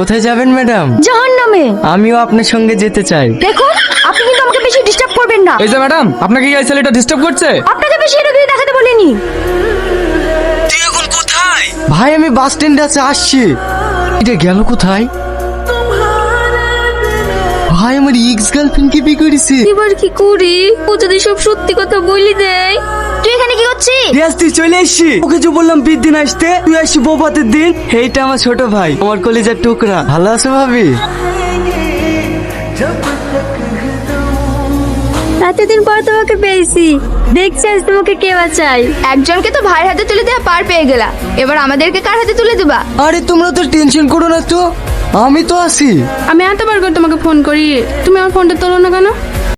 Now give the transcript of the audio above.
কোথায় যাবেন ম্যাডাম? জাহান নামে আমিও আপনার সঙ্গে যেতে চাই। দেখুন আপনি কিন্তু আমাকে বেশি ডিস্টার্ব করবেন না। এই যে ম্যাডাম আপনাকে কি এই ছেলেটা ডিস্টার্ব করছে? আপনাকে বেশি এটা দিয়ে দেখাতে বলিনি। তুই এখন কোথায়? ভাই আমি বাস স্ট্যান্ডে আছে আসছি। এটা গেল কোথায়? ভাই আমার এক্স গার্লফ্রেন্ড কি বিয়ে করেছে। এবার কি করি? ও যদি সব সত্যি কথা বলি দেয়। তুই এখানে রিয়াজ তুই চলে এসছি ওকে যে বললাম বিয়ের দিন আসতে তুই আসছি বৌভাতের দিন। এইটা আমার ছোট ভাই আমার কলেজের টুকরা। ভালো আছো ভাবি? এতদিন পর তোমাকে পেয়েছি। দেখছি আজ তোমাকে কে বাঁচাই একজনকে তো ভাইয়ের হাতে তুলে দেওয়া পার পেয়ে গেলা। এবার আমাদেরকে কার হাতে তুলে দেবা? আরে তোমরা তো টেনশন করো না তো। আমি তো আছি। আমি এতবার করে তোমাকে ফোন করি। তুমি আমার ফোনটা তোলো না কেন?